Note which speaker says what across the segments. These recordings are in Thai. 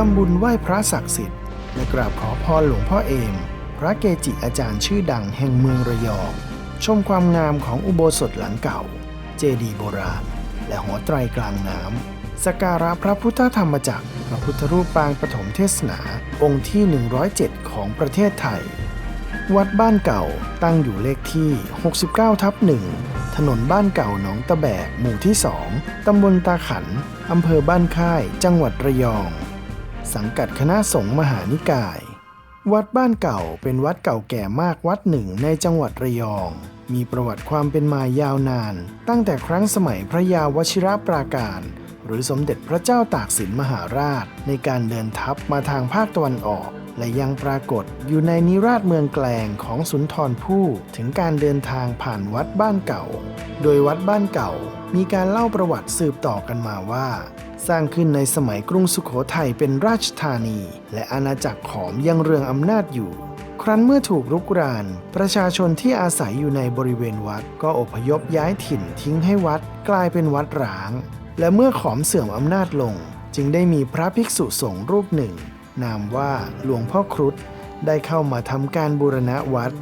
Speaker 1: ทำบุญไหว้พระศักดิ์สิทธิ์และกราบขอพรหลวงพ่อเอม พระเกจิอาจารย์ชื่อดังแห่งเมืองระยอง ชมความงามของอุโบสถหลังเก่า เจดีย์โบราณ และหอไตรกลางน้ำสการะพระพุทธธรรมจักร พระพุทธรูปปางปฐมเทศนา องค์ที่ 107 ของประเทศไทย วัดบ้านเก่าตั้งอยู่เลขที่ 69 ทับหนึ่งถนนบ้านเก่าหนองตะแบก หมู่ที่ 2 ตำบลตาขัน อำเภอบ้านค่าย จังหวัดระยอง สังกัดคณะสงฆ์มหานิกาย วัดบ้านเก่าเป็นวัดเก่าแก่มากวัดหนึ่งในจังหวัดระยอง มีประวัติความเป็นมายาวนาน ตั้งแต่ครั้งสมัยพระยาวชิรปราการ หรือสมเด็จพระเจ้าตากสินมหาราช ในการเดินทัพมาทางภาคตะวันออก และยังปรากฏอยู่ในนิราชเมืองแกลงของสุนทรภู่ถึงการเดินทางผ่านวัดบ้านเก่า โดยวัดบ้านเก่ามีการเล่าประวัติสืบต่อกันมาว่า สร้างขึ้นในสมัยกรุงสุขโขทัยเป็นราชธานี และอาณาจักรขอมยังเรืองอำนาจอยู่ ครั้นเมื่อถูกรุกราน ประชาชนที่อาศัยอยู่ในบริเวณวัดก็อพยพย้ายถิ่นทิ้งให้วัดกลายเป็นวัดร้าง และเมื่อขอมเสื่อมอำนาจลง จึงได้มีพระภิกษุสงฆ์รูปหนึ่ง นามว่าหลวงพ่อครุฑได้เข้ามาทำการบูรณะวัด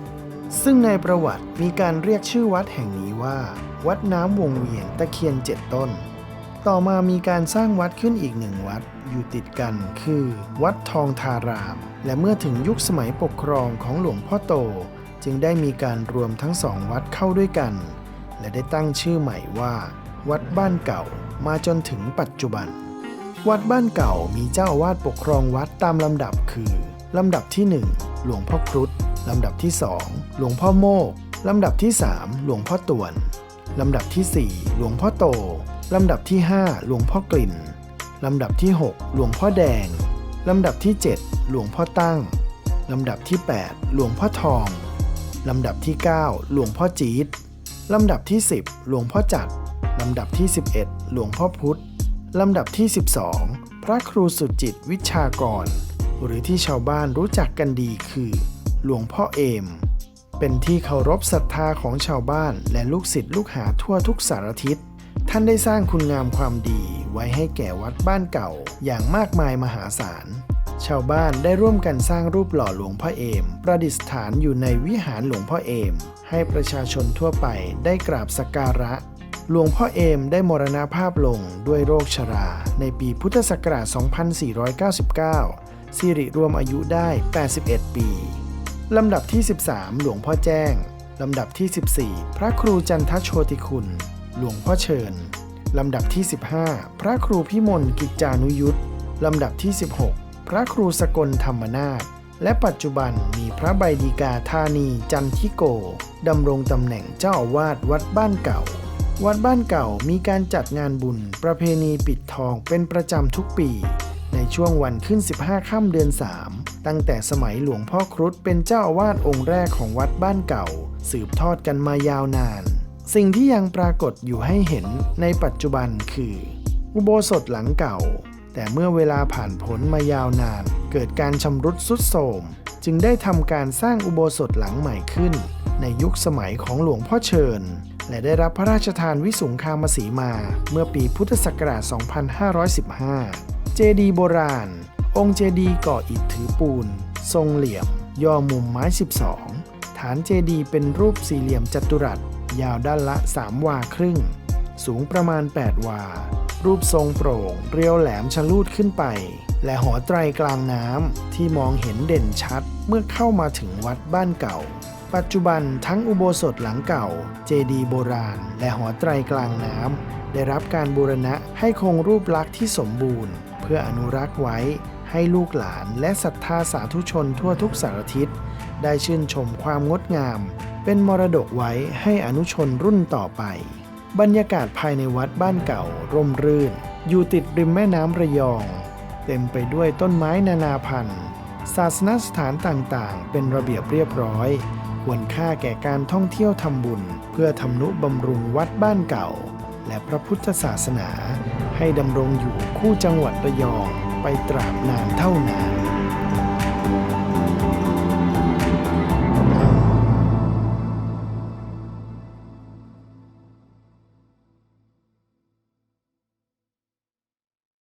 Speaker 1: ซึ่งในประวัติมีการเรียกชื่อวัดแห่งนี้ว่า วัดน้ำวงเวียนตะเคียนเจ็ดต้น ต่อมามีการสร้างวัดขึ้นอีกหนึ่งวัดอยู่ติดกันคือ วัดทองทาราม และเมื่อถึงยุคสมัยปกครองของหลวงพ่อโต จึงได้มีการรวมทั้งสองวัดเข้าด้วยกัน และได้ตั้งชื่อใหม่ว่า วัดบ้านเก่ามาจนถึงปัจจุบัน วัดบ้านเก่ามีเจ้าอาวาสปกครองวัดตามลำดับคือ ลำดับที่ 1 หลวงพ่อครุฑลำดับที่ 2 หลวงพ่อโมกลำดับที่ 3 หลวงพ่อตวนลำดับที่ 4 หลวงพ่อโต ลำดับที่ 5 หลวงพ่อกลิ่น ลำดับที่ 6 หลวงพ่อแดง ลำดับที่ 7 หลวงพ่อตั้ง ลำดับที่ 8 หลวงพ่อทอง ลำดับที่ 9 หลวงพ่อจี๊ดลำดับที่ 10 หลวงพ่อจัด ลำดับที่ 11 หลวงพ่อพุธ ลำดับที่ 12 พระครูสุจิตวิชากร หรือที่ชาวบ้านรู้จักกันดีคือ หลวงพ่อเอม เป็นที่เคารพศรัทธาของชาวบ้านและลูกศิษย์ลูกหาทั่วทุกสารทิศ ท่านได้สร้างคุณงามความดีไว้ให้แก่วัดบ้านเก่าอย่างมากมายมหาศาล ชาวบ้านได้ร่วมกันสร้างรูปหล่อหลวงพ่อเอม ประดิษฐานอยู่ในวิหารหลวงพ่อเอม ให้ประชาชนทั่วไปได้กราบสักการะ หลวงพ่อเอมได้มรณภาพลงด้วยโรคชรา ในปีพุทธศักราช 2499 สิริรวมอายุได้ 81 ปี ลำดับที่ 13 หลวงพ่อแจ้ง ลำดับที่ 14 พระครูจันทโชติคุณ หลวงพ่อเชิญ ลำดับที่ 15 พระครูพิมลกิจจานุยุทธลำดับที่ 16 พระครูสกลธรรมนาถและปัจจุบันมีพระใบดีกาธานีจันทิโกดำรงตำแหน่งเจ้าอาวาสวัดบ้านเก่า วัดบ้านเก่ามีการจัดงานบุญ ประเพณีปิดทองเป็นประจำทุกปี ในช่วงวันขึ้น 15 ค่ำเดือน 3 ตั้งแต่สมัยหลวงพ่อครุฑเป็นเจ้าอาวาสองค์แรกของวัดบ้านเก่า สืบทอดกันมายาวนาน สิ่งที่ยังปรากฏอยู่ให้เห็นในปัจจุบันคือ อุโบสถหลังเก่า แต่เมื่อเวลาผ่านพ้นมายาวนาน เกิดการชำรุดทรุดโทรมจึงได้ทำการสร้างอุโบสถหลังใหม่ขึ้น ในยุคสมัยของหลวงพ่อเชิญ และได้รับพระราชทานวิสุงคามสีมา เมื่อปีพุทธศักราช 2515 เจดีโบราณ องค์เจดีก่ออิฐถือปูน ทรงเหลี่ยม ย่อมุมไม้ 12 ฐานเจดีเป็นรูปสี่เหลี่ยมจัตุรัส ยาวด้านละ 3 วาครึ่ง สูงประมาณ 8 วา รูปทรงโปร่ง เรียวแหลมชะลูดขึ้นไป และหอไตรกลางน้ำที่มองเห็นเด่นชัดเมื่อเข้ามาถึงวัดบ้านเก่า ปัจจุบันทั้งอุโบสถหลังเก่า เจดีย์โบราณ และหอไตรกลางน้ำได้รับการบูรณะให้คงรูปลักษณ์ที่สมบูรณ์ เพื่ออนุรักษ์ไว้ให้ลูกหลานและศรัทธาสาธุชนทั่วทุกสารทิศได้ชื่นชมความงดงาม เป็นมรดกไว้ให้อนุชนรุ่นต่อไป บรรยากาศภายในวัดบ้านเก่า ร่มรื่น อยู่ติดริมแม่น้ำระยอง เต็มไปด้วยต้นไม้นานาพันธุ์ศาสนสถานต่างๆ เป็นระเบียบเรียบร้อย ควรค่าแก่การท่องเที่ยวทำบุญ เพื่อทำนุบำรุงวัดบ้านเก่า และพระพุทธศาสนา ให้ดำรงอยู่คู่จังหวัดระยองไปตราบนานเท่านาน